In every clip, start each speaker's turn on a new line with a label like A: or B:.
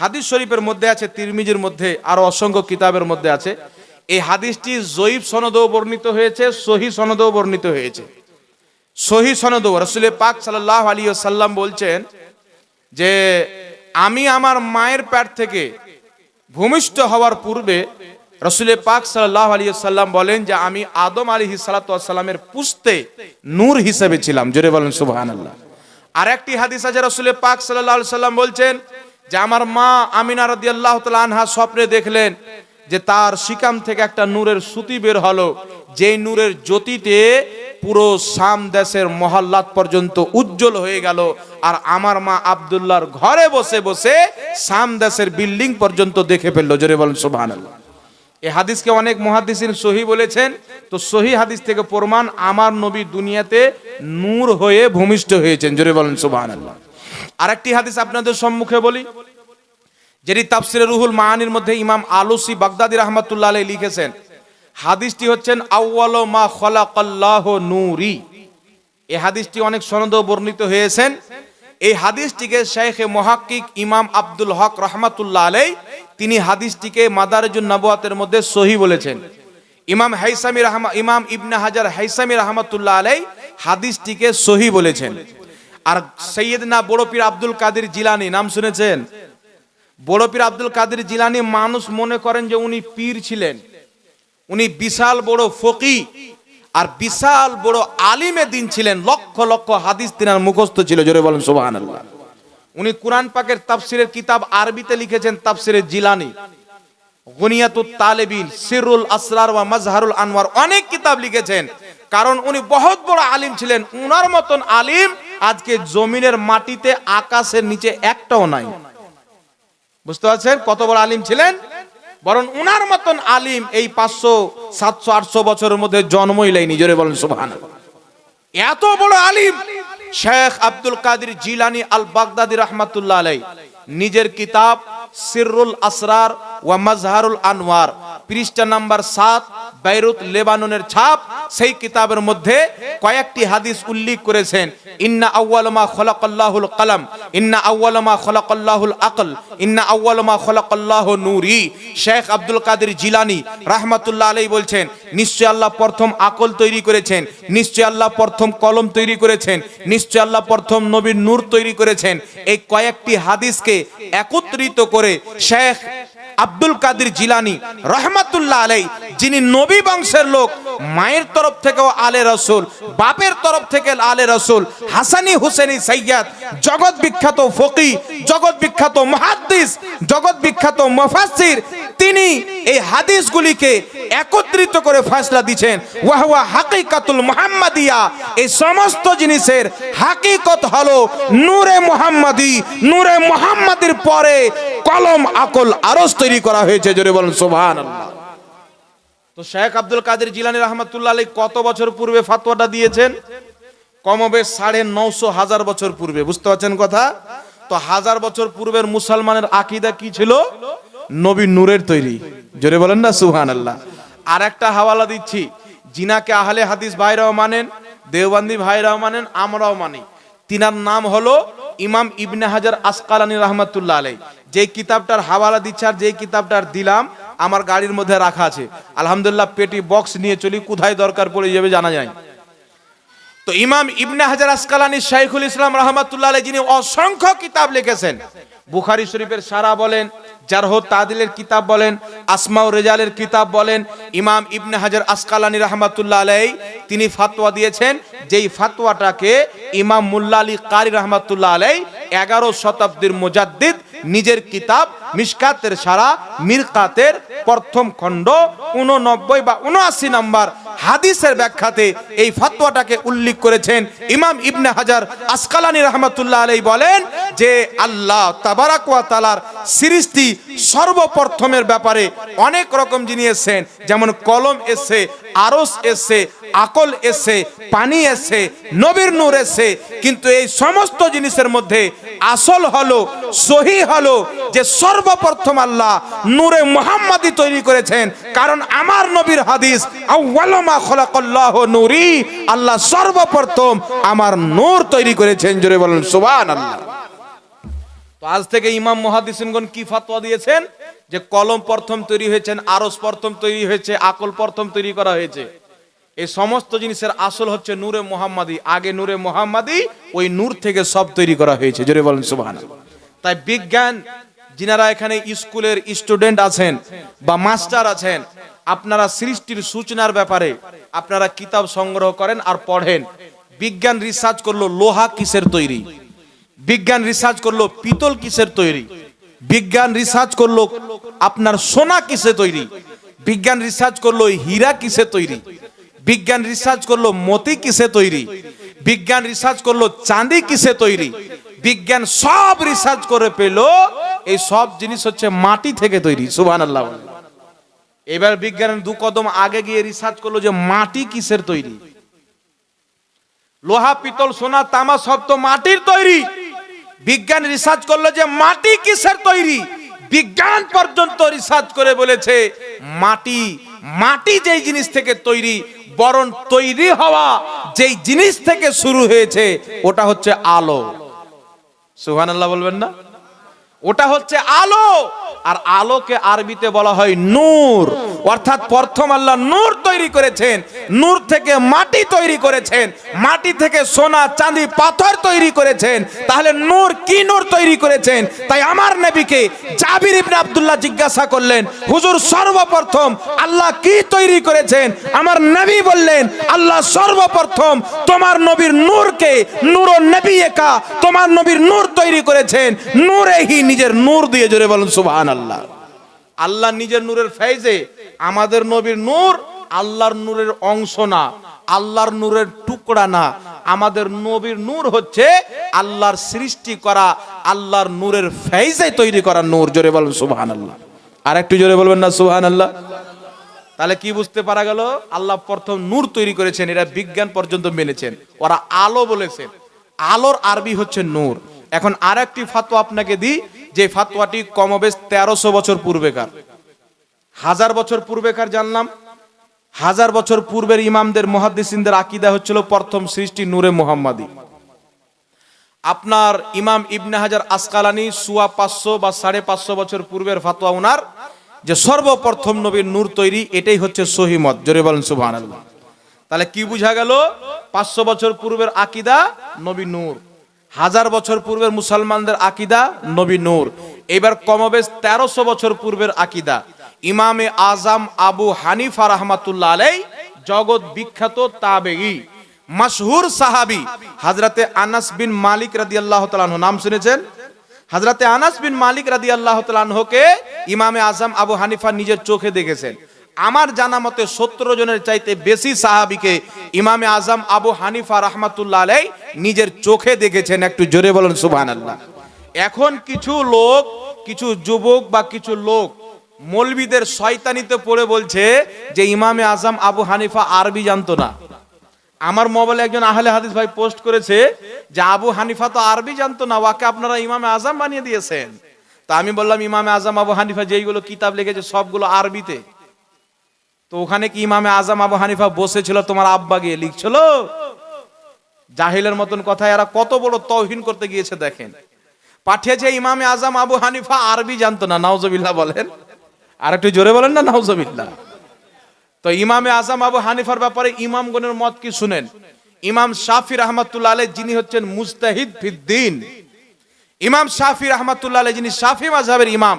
A: হাদিস শরীফের মধ্যে আছে, তিরমিজির মধ্যে, আরও অসংখ্য কিতাবের মধ্যে আছে। এই হাদিসটি জয়ীব সনদেও বর্ণিত হয়েছে, সহি সনদেও বর্ণিত হয়েছে। সহি সনদেও, রসুল পাক সাল্লাহ আলী সাল্লাম বলছেন যে, আমি আমার মায়ের প্যাট থেকে ভূমিষ্ঠ হওয়ার পূর্বে রসুল পাক সাল্লাহ আলী সাল্লাম বলেন যে, আমি আদম আলী সাল্লামের পুস্তে নূর হিসেবে ছিলাম। জোরে বলেন আল্লাহ আর একটি হাদিস আছে, রসুল পাক সাল্লাহ সাল্লাম বলছেন যে আমার মা আমিনা রদি আল্লাহ আনহা স্বপ্নে দেখলেন যে তার শিকাম থেকে একটা নূরের সুতি বের হলো। যেই নূরের জ্যোতিতে পুরো শাম দেশের মহল্লাত পর্যন্ত উজ্জ্বল হয়ে গেল। আর আমার মা আবদুল্লাহর ঘরে বসে বসে শাম দেশের বিল্ডিং পর্যন্ত দেখে ফেলল। জোরে বলেন, সুবহানাল্লাহ। এই হাদিসকে অনেক মহাদিসিন সহি বলেছেন। তো সহি হাদিস থেকে প্রমাণ আমার নবী দুনিয়াতে নূর হয়ে ভূমিষ্ঠ হয়েছেন। জোরে বলেন, সুবহানাল্লাহ। আরেকটি হাদিস আপনাদের সম্মুখে বলি, যেটি তাফসিরে রুহুল মাহানির মধ্যে ইমাম আলুসি বাগদাদি রহমাতুল্লাহ আলাই লিখেছেন। হাদিসটি হচ্ছেন, আউয়াল মা খলাকাল্লাহ নূরি। এই হাদিসটি অনেক সনদ বর্ণিত হয়েছেন। এই হাদিসটিকে শেখে মহাক্কিক ইমাম আব্দুল হক রহমাতুল্লাহ আলাই তিনি হাদিসটিকে মাদারজুন নবুয়াতের মধ্যে সহি বলেছেন। ইমাম হাইসামি রহমা, ইমাম ইবনে হাজার হাইসামি রহমাতুল্লাহ আলাই হাদিসটিকে সহি বলেছেন। আর সৈয়দনা বড় পীর আব্দুল কাদের জিলানি, নাম শুনেছেন? বড় পীর আব্দুল কাদের জিলানি মানুষ মনে করেন যে উনি পীর ছিলেন। উনি বিশাল বড় ফকি আর বিশাল বড় আলিমে দিন ছিলেন। লক্ষ লক্ষ হাদিস তিনার মুখস্থ ছিল, জোরে বলেন সোবাহান উনি কোরআন পাকের তাফসিরের কিতাব আরবিতে লিখেছেন, তাফসিরের জিলানি। গনিয়াতুত তালেবিন সিরুল আসরার ওয়া মাজহারুল আনওয়ার অনেক কিতাব লিখেছেন। কারণ উনি বহুত বড় আলিম ছিলেন। উনার মতন আলিম আজকে জমিনের মাটিতে, আকাশের নিচে একটাও নাই। বুঝতে পারছেন? কত বড় আলিম ছিলেন? বরং উনার মতন আলিম এই পাঁচশো, সাতশো, আটশো বছরের মধ্যে জন্মই লাইনি জোরে বলেন সুবহান এত বড় আলিম! শেখ আব্দুল কাদির জিলানি আল বাগদাদি রহমাতুল্লাহ আলাই নিজের কিতাব সিররুল আসরার ওয়া মাজহারুল আনওয়ার। পৃষ্ঠা নাম্বার সাত, বাইরুত লেবাননের ছাপ, সেই কিতাবের মধ্যে কয়েকটি হাদিস উল্লেখ করেছেন। ইন্না আউয়ালমা খলাকাল্লাহুল কালাম, ইন্না আউয়ালমা খলাকাল্লাহুল আকল, ইন্না আউয়ালমা খলাকাল্লাহু নূরি। শেখ আব্দুল কাদের জিলানি রাহমাতুল্লাহ আলাইহি বলছেন, নিশ্চয় আল্লাহ প্রথম আকল তৈরি করেছেন, নিশ্চয় আল্লাহ প্রথম কলম তৈরি করেছেন, নিশ্চয় আল্লাহ প্রথম নবীর নূর তৈরি করেছেন। এই কয়েকটি হাদিসকে একত্রিত করে শেখ আব্দুল কাদির জিলানি রহমাতুল্লাহ আলাই যিনি নবী বংশের লোক, মায়ের তরফ থেকেও আলে রসুল, বাপের তরফ থেকে আলে রসুল, হাসানি হুসেনি সৈয়াদ জগৎ বিখ্যাত ফকি, জগৎ বিখ্যাত মহাদ্দিস, জগৎ বিখ্যাত মুফাসসির, তিনি এই হাদিসগুলিকে একত্রিত করে ফয়সলা দিচ্ছেন ওয়াহওয়া হাকিকাতুল মুহাম্মাদিয়া, এই সমস্ত জিনিসের হাকিকত হলো নূরে মুহাম্মাদি, নূরে মুহাম্মাদির পরে কলম, আকল আরস তৈরি করা হয়েছে, জোরে বলেন, সুবহানাল্লাহ। তো শেখ আব্দুল কাদের জিলানি রহমতুল্লাহ আলী কত বছর পূর্বে ফাতোয়াটা দিয়েছেন? কমবে সাড়ে নশো হাজার বছর পূর্বে, বুঝতে পারছেন কথা? তো হাজার বছর পূর্বের মুসলমানের আকিদা কি ছিল? নবী নূরের তৈরি। জোরে বলেন না সুহান আল্লাহ আর একটা হাওয়ালা দিচ্ছি, জিনাকে আহলে হাদিস ভাইরাও মানেন, দেওবান্দি ভাইরাও মানেন, আমরাও মানি। তিনার নাম হলো ইমাম ইবনে হাজার আসকালানি রহমতুল্লাহ আলাই যে কিতাবটার হাওয়ালা দিচ্ছে আর যে কিতাবটার দিলাম, আমার গাড়ির মধ্যে রাখা আছে। আলহামদুলিল্লাহ পেটি বক্স নিয়ে চলি, কোথায় দরকার পড়ে যাবে জানা যায় তো ইমাম ইবনে হাজার আসকালানি শাইখুল ইসলাম রহমতুল্লাহ আলাই যিনি অসংখ্য কিতাব লিখেছেন, বুখারি শরীফের সারা বলেন জারহ তাদিলের কিতাব বলেন, আসমাউ রেজালের কিতাব বলেন, ইমাম ইবনে হাজার আসকালানি রহমাতুল্লাহ আলাই তিনি ফাতোয়া দিয়েছেন, যেই ফাতোয়াটাকে ইমাম মুল্লা আলী কারি রহমাতুল্লাহ আলাই এগারো শতাব্দীর মুজাদ্দিদ নিজের কিতাব মিসকাতের সারা, মিরকাতের প্রথম খণ্ড উননব্বই বা উনআশি নাম্বার হাদিসের ব্যাখ্যাতে এই ফাতোয়াটাকে উল্লেখ করেছেন ইমাম ইবনে হাজার আসকালানি রহমাতুল্লাহ আলাই বলেন যে আল্লাহ তাবারাক ওয়া তাআলার সৃষ্টি সর্বপ্রথমের ব্যাপারে অনেক রকম জিনিস যেমন কলম এসে আরস এসে আকল এসে, পানি এসে, নবীর নূর এসে, কিন্তু এই সমস্ত জিনিসের মধ্যে আসল হলো, সহি হলো যে সর্বপ্রথম আল্লাহ নূরে মুহাম্মাদি তৈরি করেছেন। কারণ আমার নবীর হাদিস আউয়ালমা খলাকাল্লাহ নূরি, আল্লাহ সর্বপ্রথম আমার নূর তৈরি করেছেন, জোরে বলেন, সুবহানাল্লাহ। তো আজ থেকে ইমাম মহাদিসিনগণ কি ফাতোয়া দিয়েছেন? যে কলম প্রথম তৈরি হয়েছেন, আরস প্রথম তৈরি হয়েছে, আকল প্রথম তৈরি করা হয়েছে। এই সমস্ত জিনিসের আসল হচ্ছে নূরে মোহাম্মদি। আগে নূরে মোহাম্মদি, ওই নূর থেকে সব তৈরি করা হয়েছে। জোরে বলেন সুবহান তাই বিজ্ঞান, যিনারা এখানে স্কুলের স্টুডেন্ট আছেন বা মাস্টার আছেন, আপনারা সৃষ্টির সূচনার ব্যাপারে আপনারা কিতাব সংগ্রহ করেন আর পড়েন। বিজ্ঞান রিসার্চ করল লোহা কিসের তৈরি? বিজ্ঞান রিসার্চ করল পিতল কিসের তৈরি? বিজ্ঞান রিসার্চ করল আপনার সোনা কিসে তৈরি? বিজ্ঞান রিসার্চ করল হীরা কিসে তৈরি? বিজ্ঞান রিসার্চ করল মতি কিসে তৈরি? বিজ্ঞান রিসার্চ করল চাঁদি কিসে তৈরি? বিজ্ঞান সব রিসার্চ করে পেল, এই সব জিনিস হচ্ছে মাটি থেকে তৈরি সুবহান আল্লাহ এবার বিজ্ঞানের দু কদম আগে গিয়ে রিসার্চ করল যে মাটি কিসের তৈরি? লোহা, পিতল, সোনা, তামা সব তো মাটির তৈরি। বিজ্ঞান রিসার্চ করল যে মাটি কিসের তৈরি? বিজ্ঞান পর্যন্ত রিসার্চ করে বলেছে মাটি। মাটি যেই জিনিস থেকে তৈরি বরং তৈরি হওয়া যেই জিনিস থেকে শুরু হয়েছে, ওটা হচ্ছে আলো। সুহান আল্লাহ বলবেন না? ওটা হচ্ছে আলো। আর আলোকে আরবিতে বলা হয় নূর। অর্থাৎ প্রথম আল্লাহ নূর তৈরি করেছেন, নূর থেকে মাটি তৈরি করেছেন, মাটি থেকে সোনা, চাঁদি, পাথর তৈরি করেছেন। তাহলে নূর কি নূর তৈরি করেছেন? তাই আমার নবীকে জাবির ইবনে আব্দুল্লাহ জিজ্ঞাসা করলেন, হুজুর, সর্বপ্রথম আল্লাহ কি তৈরি করেছেন? আমার নবী বললেন, আল্লাহ সর্বপ্রথম তোমার নবীর নূরকে, নূর নবী একা তোমার নবীর নূর তৈরি করেছেন। নূরেহি নিজের নূর দিয়ে জোরে বলুন সুবহান আল্লাহ আল্লাহ নিজের নূরের ফেজে আমাদের নবীর নূর আল্লাহর নূরের অংশ না, আল্লাহর নূরের টুকরা না। আমাদের নবীর নূর হচ্ছে আল্লাহর সৃষ্টি করা, আল্লাহর নূরের ফেজে তৈরি করা নূর, জোরে বলুন সুবহান আল্লাহ আর একটু জোরে বলবেন না সুবহান আল্লাহ তাহলে কি বুঝতে পারা গেল? আল্লাহ প্রথম নূর তৈরি করেছেন, এরা বিজ্ঞান পর্যন্ত মেনেছেন, ওরা আলো বলেছেন। আলোর আরবি হচ্ছে নূর। এখন আর একটি ফাতোয়া আপনাকে দিই যে ফাতোয়াটি কমবেশ তেরোশো বছর পূর্বেকার। হাজার বছর পূর্বেকার জানলাম হাজার বছর পূর্বের ইমামদের, মহাদ্দিসিনদের আকিদা হচ্ছিল প্রথম সৃষ্টি নূরে মোহাম্মদী। আপনার ইমাম ইবনে হাজার আসকালানি সুয়া পাঁচশো বা সাড়ে পাঁচশো বছর পূর্বের ফাতোয়া উনার, যে সর্বপ্রথম নবীর নূর তৈরি, এটাই হচ্ছে সহিমত জোরে বলেন আল্লাহ তাহলে কি বুঝা গেল? পাঁচশো বছর পূর্বের আকিদা নবী নূর। হাজার বছর পূর্বের মুসলমানদের আকিদা নবী নূর। এবার কমবেশ তেরোশো বছর পূর্বের আকিদা। ইমামে আজম আবু হানিফা রহমাতুল্লাহ আলাই জগৎ বিখ্যাত তাবেঈ। মশহুর সাহাবি হাজরাতে আনাস বিন মালিক রাদিয়াল্লাহু আল্লাহ আনহু, নাম শুনেছেন? হাজরাতে আনাস বিন মালিক তাআলা আনহুকে ইমামে আজম আবু হানিফা নিজের চোখে দেখেছেন। আমার জানা মতে সত্তর জনের চাইতে বেশি সাহাবিকে ইমামে আজম আবু হানিফা রহমাতুল্লাহ আলাই নিজের চোখে দেখেছেন। একটু জোরে বলেন, সুবহানাল্লাহ। এখন কিছু লোক, কিছু যুবক বা কিছু লোক মৌলবীদের শয়তানিতে পড়ে বলছে যে, ইমামে আজম আবু হানিফা আরবি জানতো না। আমার মোবাইলে একজন আহলে হাদিস ভাই পোস্ট করেছে যে, আবু হানিফা তো আরবি জানতো না, ওয়াকে আপনারা ইমামে আজম বানিয়ে দিয়েছেন। তা আমি বললাম, ইমামে আজম আবু হানিফা যেইগুলো কিতাব লিখেছে সবগুলো আরবিতে। তো ওখানে কি ইমামে আজম আবু হানিফা বসেছিল? তোমার আব্বা গিয়ে লিখছিল, জাহিলের মতন কথা এরা কত বড় তৌহিন করতে গিয়েছে দেখেন। পাঠিয়েছে ইমামে আজম আবু হানিফা, আরবি জানতো না, নাউজবিল্লাহ বলেন। আর একটু জোরে বলেন না, নাউজবিল্লাহ। তো ইমামে আজম আবু হানিফার ব্যাপারে ইমাম ইমামগণের মত কি শুনেন? ইমাম শাফি রহমাতুল্লাহ আলাই যিনি হচ্ছেন মুস্তাহিদ ফিদ্দিন। ইমাম শাফি রহমাতুল্লাহ আলাই যিনি শাফি মাযহাবের ইমাম,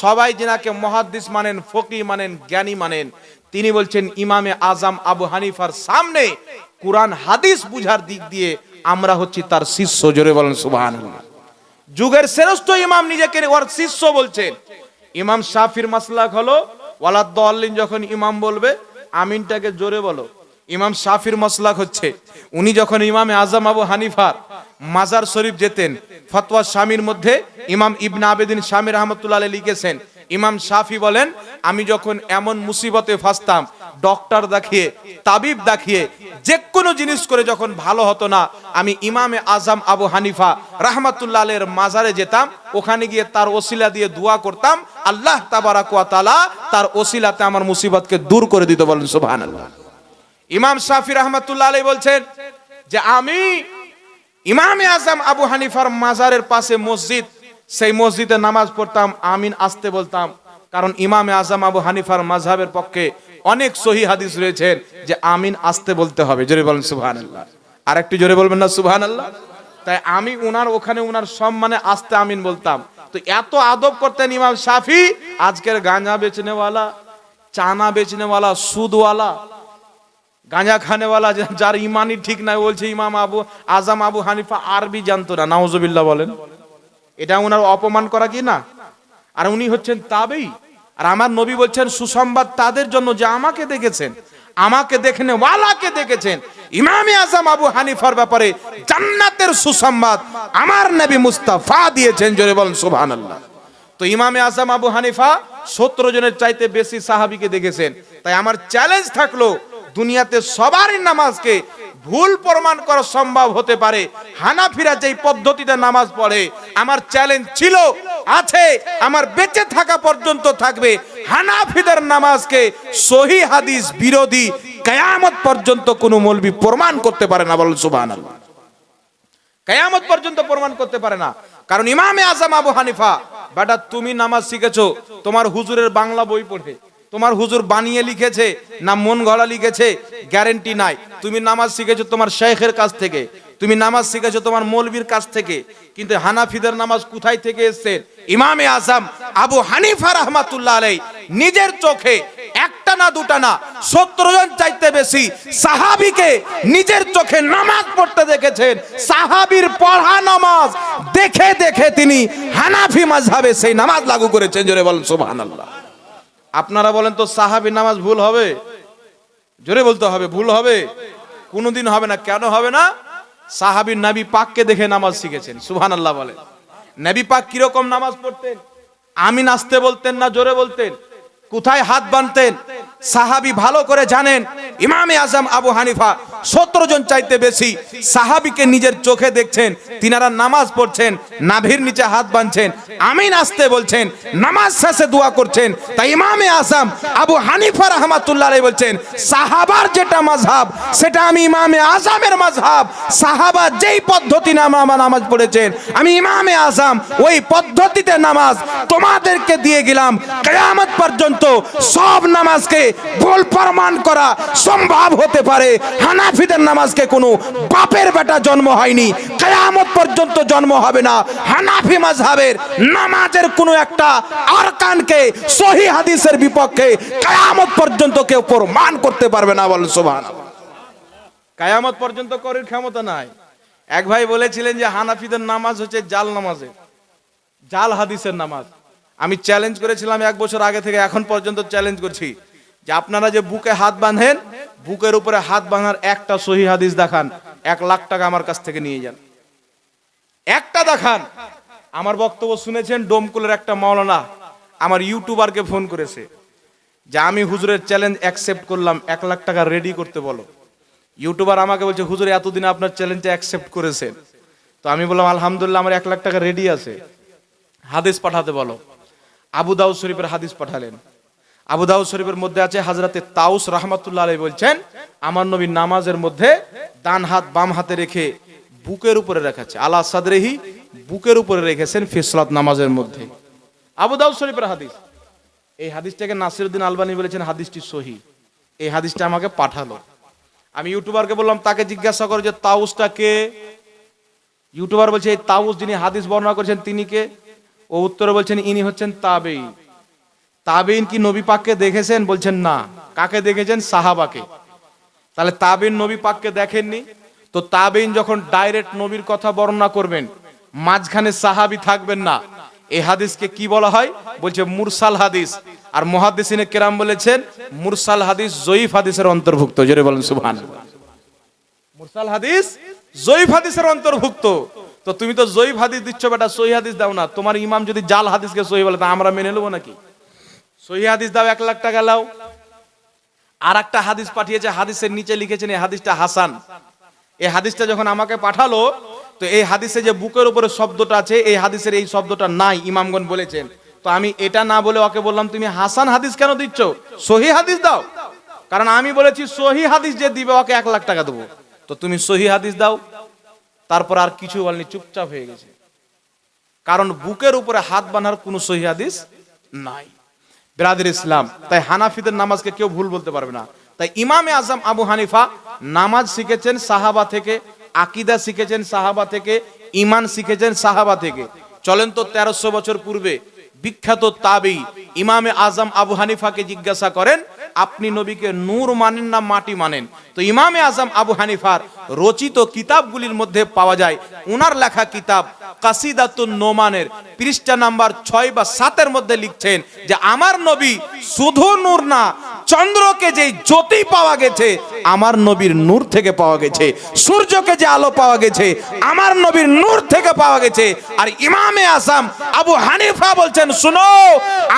A: সবাই যিনাকে মুহাদ্দিস মানেন, ফকি মানেন, জ্ঞানী মানেন তিনি বলছেন, ইমামে আজম আবু হানিফার সামনে কোরআন, হাদিস বুঝার দিক দিয়ে আমরা হচ্ছি তার শিষ্য। জোরে বলেন, সুবহানাল্লাহ। যুগের শ্রেষ্ঠ ইমাম নিজেকে ওর শিষ্য বলছেন ইমাম শাফির মাসলাক হলো ওয়ালাদ্দাল্লিন যখন ইমাম বলবে, আমিনটাকে জোরে বলো। ইমাম শাফির মসলাক হচ্ছে, উনি যখন ইমামে আজম আবু হানিফার মাজার শরীফ যেতেন, ফতোয়া স্বামীর মধ্যে ইমাম ইবনা আবেদিন স্বামী রহমতুল্লাহ লিখেছেন ইমাম শাফি বলেন, আমি যখন এমন মুসিবতে ফাঁসতাম ডক্টর দেখিয়ে, তাবিব দেখিয়ে, যে কোনো জিনিস করে যখন ভালো হতো না, আমি ইমামে আজম আবু হানিফা রাহমাতুল্লাহ আলের মাজারে যেতাম, ওখানে গিয়ে তার ওসিলা দিয়ে দোয়া করতাম, আল্লাহ তাবারাকুয়া তালা তার ওসিলাতে আমার মুসিবতকে দূর করে দিত বলেন, সুবহানাল্লাহ। ইমাম শাফি রহমাতুল্লাহ আলাই বলছেন যে আমি ইমামে আজম আবু হানিফার মাজারের পাশে মসজিদ সেই মসজিদে নামাজ পড়তাম, আমিন আসতে বলতাম। কারণ ইমামে আজম আবু হানিফার মাঝহাবের পক্ষে অনেক সহি হাদিস রয়েছেন যে আমিন আসতে বলতে হবে। জোরে বলেন সুবহান আল্লাহ আর একটু জোরে বলবেন না সুবহান আল্লাহ তাই আমি উনার, ওখানে উনার সম্মানে আসতে আমিন বলতাম। তো এত আদব করতেন ইমাম শাফি, আজকের গাঁজা বেচনেওয়ালা, চানা বেচনেওয়ালা, সুদওয়ালা, গাঁজা খানেওয়ালা, যার ইমানই ঠিক নাই, বলছে ইমাম আবু, আজম আবু হানিফা আরবি জানতো না, নাউজুবিল্লাহ বলেন। এটা ওনার অপমান করা কি না? আর উনি হচ্ছেন তাবেই। আর আমার নবী বলছেন, সুসংবাদ তাদের জন্য যে আমাকে দেখেছেন, আমাকে দেখেন, ওয়ালাকে দেখেছেন। ইমামে আজম আবু হানিফার ব্যাপারে জান্নাতের সুসংবাদ আমার নবী মুস্তাফা দিয়েছেন, জোরে বলেন সুবহানাল্লাহ। তো ইমামে আজম আবু হানিফা সতেরো জনের চাইতে বেশি সাহাবিকে দেখেছেন। তাই আমার চ্যালেঞ্জ থাকল দুনিয়াতে সবারই নামাজকে ভুল প্রমাণ করা সম্ভব হতে পারে। হানাফিরা যেই পদ্ধতিতে নামাজ পড়ে, আমার চ্যালেঞ্জ ছিল, আছে, আমার বেঁচে থাকা পর্যন্ত থাকবে। হানাফিদের নামাজকে সহি হাদিস বিরোধী কেয়ামত পর্যন্ত কোনো মৌলবি প্রমাণ করতে পারে না, বলেন সুবহানাল্লাহ। কেয়ামত পর্যন্ত প্রমাণ করতে পারে না। কারণ ইমামে আজম আবু হানিফা বেটা তুমি নামাজ শিখেছো, তোমার হুজুরের বাংলা বই পড়ে। তোমার হুজুর বানিয়ে লিখেছে না মন গড়া লিখেছে? গ্যারেন্টি নাই। তুমি নামাজ শিখেছো তোমার শেখের কাছ থেকে। তুমি নামাজ শিখেছো তোমার মৌলবীর কাছ থেকে। কিন্তু হানাফিদের নামাজ কোথায় থেকে এসছে? ইমামে আজম, আবু হানিফা রহমাতুল্লাহ আলাই নিজের চোখে একটা না দুটা না, সত্তর জন চাইতে বেশি সাহাবিকে নিজের চোখে নামাজ পড়তে দেখেছেন। সাহাবির পড়া নামাজ দেখে দেখে তিনি হানাফি মাঝহাবে সেই নামাজ লাগু করেছেন। জোরে বলেন সুবহানাল্লাহ। আপনারা বলেন তো সাহাবি নামাজ ভুল হবে? জোরে বলতে হবে, ভুল হবে? কোনোদিন হবে না। কেন হবে না? সাহাবির নাবি পাককে দেখে নামাজ শিখেছেন সুহান আল্লাহ বলেন। নাবি পাক কীরকম নামাজ পড়তেন? আমি আসতে বলতেন না জোরে বলতেন? কোথায় হাত বাঁধতেন সাহাবি ভালো করে জানেন, ইমামে আজম আবু হানিফা সতেরো জন চাইতে বেশি সাহাবিকে নিজের চোখে দেখছেন, তিনারা নামাজ পড়ছেন, নাভির নিচে হাত বাঁধছেন, আমিন আসতে বলছেন, নামাজ শেষে দোয়া করছেন। তাই ইমামে আজম আবু হানিফা রহমাতুল্লাহ বলছেন, সাহাবার যেটা মাযহাব, সেটা আমি ইমামে আজমের মাযহাব। সাহাবা যেই পদ্ধতি নামা নামাজ পড়েছেন, আমি ইমামে আজম ওই পদ্ধতিতে নামাজ তোমাদেরকে দিয়ে গেলাম। কেয়ামত পর্যন্ত সব নামাজকে ভুল প্রমাণ করা সম্ভব হতে পারে। হানাফিদের নামাজকে কোনো বাপের বেটা জন্ম হয়নি, কিয়ামত পর্যন্ত জন্ম হবে না। হানাফি মাযহাবের নামাজের কোনো একটা আরকানকে, সহি হাদিসের বিপক্ষে কিয়ামত পর্যন্ত কেউ প্রমাণ করতে পারবে না বলেন সুবহানাল্লাহ। কায়ামত পর্যন্ত করার ক্ষমতা নাই। এক ভাই বলেছিলেন যে হানাফিদের নামাজ হচ্ছে জাল নামাজে, জাল হাদিসের নামাজ। আমি চ্যালেঞ্জ করেছিলাম এক বছর আগে থেকে, এখন পর্যন্ত চ্যালেঞ্জ করছি। যে আপনারা যে বুকে হাত বাঁধেন, বুকের উপরে হাত বাঁধার একটা সহি হাদিস দেখান, এক লাখ টাকা আমার কাছ থেকে নিয়ে যান। একটা দেখান। আমার বক্তব্য শুনেছেন ডোমকুলের একটা মাওলানা, আমার ইউটিউবারকে ফোন করেছে, যে আমি হুজুরের চ্যালেঞ্জ অ্যাকসেপ্ট করলাম, এক লাখ টাকা রেডি করতে বলো। ইউটিউবার আমাকে বলছে, হুজুর, এতদিন আপনার চ্যালেঞ্জটা অ্যাকসেপ্ট করেছেন তো আমি বললাম, আলহামদুলিল্লাহ, আমার এক লাখ টাকা রেডি আছে। হাদিস পাঠাতে বলো। আবু দাউদ শরীফের হাদিস পাঠালেন। আবু দাউদ শরীফের মধ্যে আছে হাজরাতে তাউস রহমাতুল্লাহ আলাই বলছেন, আমার নবী নামাজের মধ্যে ডান হাত বাম হাতে রেখে বুকের উপরে রেখেছে। আলা সাদরেহি, বুকের উপরে রেখেছেন ফিসলাত নামাজের মধ্যে। আবু দাউদ শরীফের হাদিস। এই হাদিসটাকে নাসিরউদ্দিন আলবানি বলেছেন, হাদিসটি সহি। এই হাদিসটা আমাকে পাঠালো। আমি ইউটিউবারকে বললাম, তাকে জিজ্ঞাসা করো যে তাউসটা কে? ইউটিউবার বলছে, এই তাউস যিনি হাদিস বর্ণনা করেছেন তিনি কে? ও উত্তরে বলছেন, ইনি হচ্ছেন তাবেই। তাবেইন কি নবী পাককে দেখেছেন? বলছেন, না। কাকে দেখেছেন? সাহাবাকে। তাহলে তাবিন নবী পাককে দেখেননি? তো তাবেইন যখন ডাইরেক্ট নবীর কথা বর্ণনা করবেন, মাঝখানে সাহাবি থাকবেন না। এই হাদিসকে কি বলা হয়? বলছে, মুরসাল হাদিস। আর মুহাদ্দিসিনে কেরাম বলেছেন, মুরসাল হাদিস জয়ীফ হাদিসের অন্তর্ভুক্ত। জোরে বলেন, সুবহানাল্লাহ। মুরসাল হাদিস জয়ীফ হাদিসের অন্তর্ভুক্ত। তো তুমি তো জয়ীফ হাদিস দিচ্ছ বেটা, সহি হাদিস দাও না। তোমার ইমাম যদি জাল হাদিসকে সহি বলে, তা আমরা মেনে নেব নাকি? সহি হাদিস দাও, এক লাখ টাকা লাও। আর একটা হাদিস পাঠিয়েছে, হাদিসের নিচে লিখেছেন, এই হাদিসটা হাসান। এই হাদিসটা যখন আমাকে পাঠালো, তো এই হাদিসে যে বুকের উপরে শব্দটা আছে, এই হাদিসের এই শব্দটা নাই, ইমামগণ বলেছেন। তো আমি এটা না বলে ওকে বললাম, তুমি হাসান হাদিস কেন দিচ্ছ? সহি হাদিস দাও। কারণ আমি বলেছি, সহি হাদিস যে দিবে, ওকে এক লাখ টাকা দেবো। তো তুমি সহি হাদিস দাও। তারপর আর কিছু বলনি, চুপচাপ হয়ে গেছে। কারণ বুকের উপরে হাত বানার কোনো সহি হাদিস নাই। ব্রাদের ইসলাম। তাই হানাফিদের নামাজকে কেউ ভুল বলতে পারবে না। তাই ইমামে আজম আবু হানিফা নামাজ শিখেছেন সাহাবা থেকে, আকিদা শিখেছেন সাহাবা থেকে ইমান শিখেছেন সাহাবা থেকে। চলেন তো তেরোশো বছর পূর্বে বিখ্যাত তাবি ইমামে আজম আবু হানিফাকে জিজ্ঞাসা করেন আপনি নবীকে নূর মানেন না মাটি মানেন। তো ইমামে আজম আবু হানিফার রচিত কিতাবগুলির মধ্যে পাওয়া যায়, উনার লেখা কিতাব কাসিদাতুন নোমানের পৃষ্ঠা নাম্বার ছয় বা সাতের মধ্যে লিখছেন যে, আমার নবী শুধু নূর না, চন্দ্রকে যে জ্যোতি পাওয়া গেছে, আমার নবীর নূর থেকে পাওয়া গেছে, সূর্যকে যে আলো পাওয়া গেছে, আমার নবীর নূর থেকে পাওয়া গেছে। আর ইমামে আসাম আবু হানিফা বলছেন, শুনো,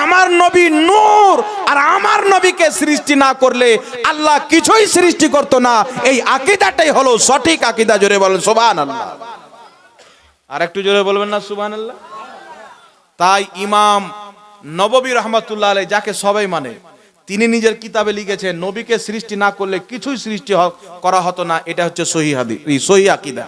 A: আমার নবী নূর, আর আমার নবীকে সৃষ্টি না করলে আল্লাহ কিছুই সৃষ্টি করতো না। এই আকিদাটাই হলো সঠিক আকিদা, জোরে বলেন সোবান আল্লাহ আর একটু জোরে বলবেন না সুবান আল্লাহ তাই ইমাম নববী রহমতুল্লাহ আলাই যাকে সবাই মানে তিনি নিজের কিতাবে লিখেছেন, নবীকে সৃষ্টি না করলে কিছুই সৃষ্টি করা হতো না। এটা হচ্ছে সহি হাদি সহি আকিদা।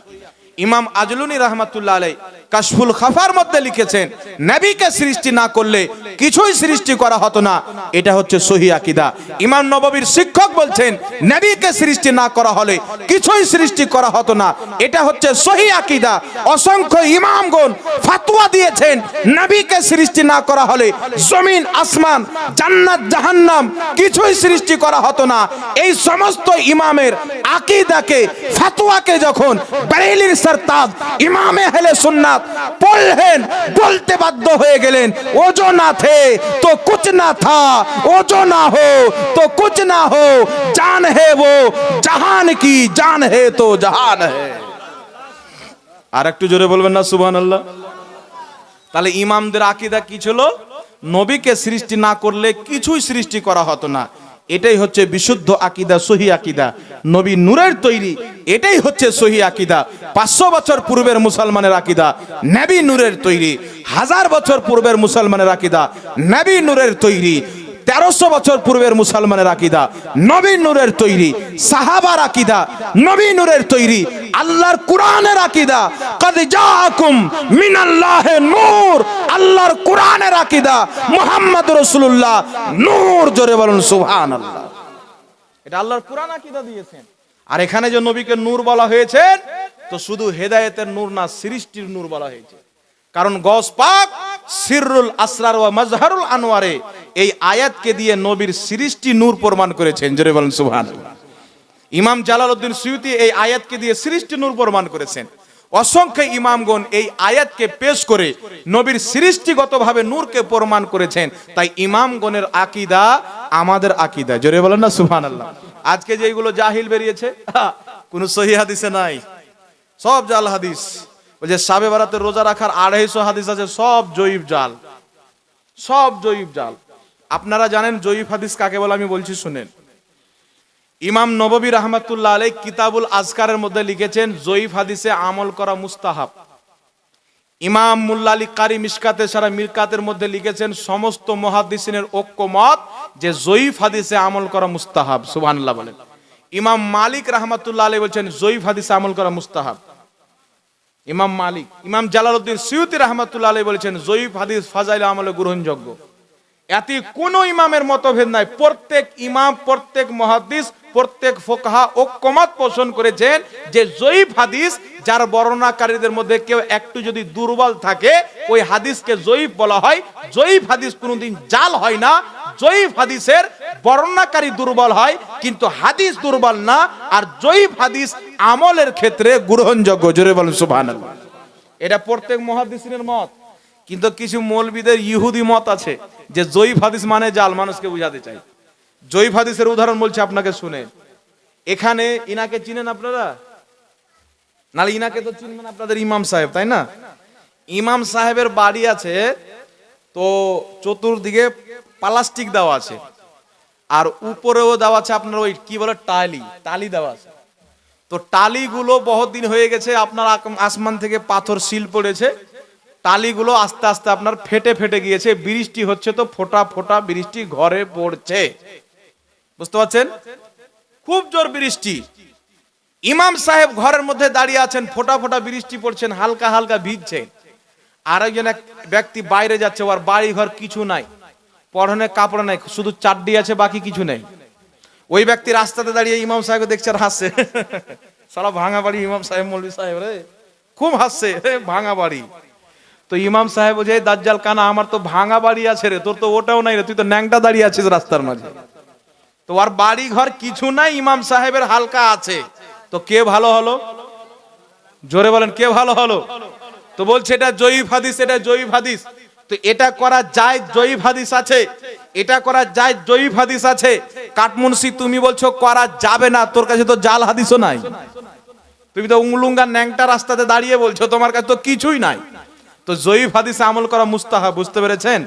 A: ইমাম আজলুনি রহমতুল্লাহ আলাই কাশফুল খাফার মধ্যে লিখেছেন, নবীকে সৃষ্টি না করলে কিছুই সৃষ্টি করা হতো না। এটা হচ্ছে সহি আকিদা। ইমাম নববীর শিক্ষক বলছেন নবীকে সৃষ্টি না করা হলে কিছুই সৃষ্টি করা হতো না। এটা হচ্ছে সহি আকিদা। অসংখ্য ইমামগণ ফাতোয়া দিয়েছেন নবীকে সৃষ্টি না করা হলে জমিন, আসমান, জান্নাত, জাহান্নাম কিছুই সৃষ্টি করা হতো না। এই সমস্ত ইমামের আকিদাকে, ফাতোয়াকে যখন বেরেলির সরতাজ, ইমামে হেলে সুন্নাত পড়লেন বলতে বাধ্য হয়ে গেলেন, ওজো থে তো কুচ না থা ওজো না হো তো কুছ না হো জান হে वो জাহান কি জান হে তো জাহান হে আর একটু জোরে বলবেন না, সুবহানাল্লাহ। তাহলে ইমামদের আকিদা কি ছিল? নবীকে সৃষ্টি না করলে কিছুই সৃষ্টি করা হতো না। এটাই হচ্ছে বিশুদ্ধ আকিদা, সহি আকিদা। নবী নূরের তৈরি, এটাই হচ্ছে সহি আকিদা। পাঁচশো বছর পূর্বের মুসলমানের আকিদা, নবী নূরের তৈরি। হাজার বছর পূর্বের মুসলমানের আকিদা, নবী নূরের তৈরি। তেরোশো বছর পূর্বের মুসলমানের আকিদা নবী নূরের তৈরি, সাহাবার আকিদা নবী নূরের তৈরি, আল্লাহর কোরআনের আকিদা, কদ জাআকুম মিনাল্লাহে নূর, আল্লাহর কোরআনের আকিদা, মুহাম্মদ রাসূলুল্লাহ, নূর, জোরে বলুন সুবহানাল্লাহ। এটা আল্লাহর কোরআন আকিদা দিয়েছেন। আর এখানে যে নবীকে নূর বলা হয়েছে, তো শুধু হেদায়েতের নূর না, সৃষ্টির নূর বলা হয়েছে। কারণ গস পাক সিররুল আসরার ওয়া মাজহারুল আনোয়ারে এই আয়াতকে দিয়ে নবীর সৃষ্টি নূর প্রমাণ করেছেন। জোরে বলেন, সুবহানাল্লাহ। ইমাম জালালউদ্দিন সুয়ুতি এই আয়াতকে দিয়ে সৃষ্টি নূর প্রমাণ করেছেন। অসংখ্য ইমামগণ এই আয়াতকে পেশ করে নবীর সৃষ্টিগতভাবে নূরকে প্রমাণ করেছেন। তাই ইমামগণের আকিদা আমাদের আকিদা। জোরে বলেন না সুহান আল্লাহ আজকে যেগুলো জাহিল বেরিয়েছে কোনো সহি হাদিসে নাই। সব জাল হাদিস। যে সাবে বারাতে রোজা রাখার আড়াইশো হাদিস আছে, সব জয়ীব জাল। সব জয়ীব জাল। আপনারা জানেন জয়ীব হাদিস কাকে বলে আমি বলছি শুনেন। ইমাম নববী রহমতুল্লাহ আলাই কিতাবুল আজকারের মধ্যে লিখেছেন, জয়ীফ হাদিসে আমল করা মুস্তাহাব। ইমাম মুল্লা আলী কারি মিসকাতে সারা মিরকাতের মধ্যে লিখেছেন, সমস্ত মহাদিসিনের ঐক্যমত যে জয়ীফ হাদিসে আমল করা মুস্তাহাব, সুবহানাল্লাহ বলেন। ইমাম মালিক রহমতুল্লাহ আলী বলছেন, জয়ীফ হাদিসে আমল করা মুস্তাহাব। ইমাম মালিক, ইমাম জালালউদ্দিন সিউতি রহমতুল্লাহ আলী বলেছেন, জয়ীফ হাদিস ফাজাইল আমলে গ্রহণযোগ্য। এতে কোন ইমামের মতভেদ নাই। প্রত্যেক ইমাম, প্রত্যেক মহাদিস, প্রত্যেক ফোকাহা ঐক্যমত পোষণ করেছেন যে জয়ীফ হাদিস, যার বর্ণনাকারীদের মধ্যে কেউ একটু যদি দুর্বল থাকে, ওই হাদিসকে জয়ীফ বলা হয়। জয়ীফ হাদিস কোনোদিন জাল হয় না। জয়ীফ হাদিসের বর্ণনাকারী দুর্বল হয়, কিন্তু হাদিস দুর্বল না। আর জয়ীফ হাদিস আমলের ক্ষেত্রে গ্রহণযোগ্য। জোরে বলেন, সুবহানাল্লাহ। এটা প্রত্যেক মহাদিসিনের মত। কিন্তু কিছু মৌলবিদের ইহুদি মত আছে যে জয়ীফ হাদিস মানে জাল মানুষকে বুঝাতে চাই। জয়ীফ হাদিসের উদাহরণ বলছি আপনাকে শুনে। এখানে ইনাকে চিনেন আপনারা? নালে ইনাকে তো চিনবেন আপনাদের ইমাম সাহেব, তাই না? ইমাম সাহেবের বাড়ি আছে, তো চতুর্দিকে প্লাস্টিক দেওয়া আছে। আর উপরেও দেওয়া আছে আপনার ওই কি বলে, টালি টালি দেওয়া আছে। তো টালিগুলো বহুত দিন হয়ে গেছে, আপনার আসমান থেকে পাথর শিল পড়েছে। টালিগুলো আস্তে আস্তে আপনার ফেটে ফেটে গিয়েছে। বৃষ্টি হচ্ছে তো ফোটা ফোটা বৃষ্টি ঘরে পড়ছে। বুঝতে পারছেন? খুব জোর বৃষ্টি। ইমাম সাহেব ঘরের মধ্যে দাঁড়িয়ে আছেন, ফোটা ফোটা বৃষ্টি পড়ছেন, হালকা হালকা ভিজছে। আরেকজন এক ব্যক্তি বাইরে যাচ্ছে, ওর বাড়ি ঘর কিছু নাই পড়নে কাপড় নাই, শুধু চাড্ডি আছে, বাকি কিছু নেই। ওই ব্যক্তি রাস্তাতে দাঁড়িয়ে ইমাম সাহেব দেখছে আর হাসছে। সারা ভাঙা বাড়ি ইমাম সাহেব, মৌলী সাহেব রে। খুব হাসছে ভাঙা বাড়ি। তো ইমাম সাহেব বলছে, "এই দাজ্জাল কানা, আমার তো ভাঙা বাড়ি আছে রে, তোর তো ওটাও নাই রে, তুই তো ন্যাংটা দাঁড়িয়ে আছিস রাস্তার মাঝে। তো আর বাড়ি ঘর কিছু নাই, ইমাম সাহেবের হালকা আছে। তো কে ভালো হলো? জোরে বলেন, কে ভালো হলো? তো বলছে, এটা জয়ীফ হাদিস, এটা জয়ীফ হাদিস। তো এটা করা যায়, জয়ীফ হাদিস আছে। এটা করা যায়, জয়ীফ হাদিস আছে। কাটমুনসি তুমি বলছো, করা যাবে না, তোর কাছে তো জাল হাদিসও নাই। তুমি তো উংলুঙ্গা ন্যাংটা রাস্তাতে দাঁড়িয়ে বলছো, তোমার কাছে তো কিছুই নাই। তো জয়ীফ হাদিসে আমল করা মুস্তাহা বুঝতে পেরেছেন?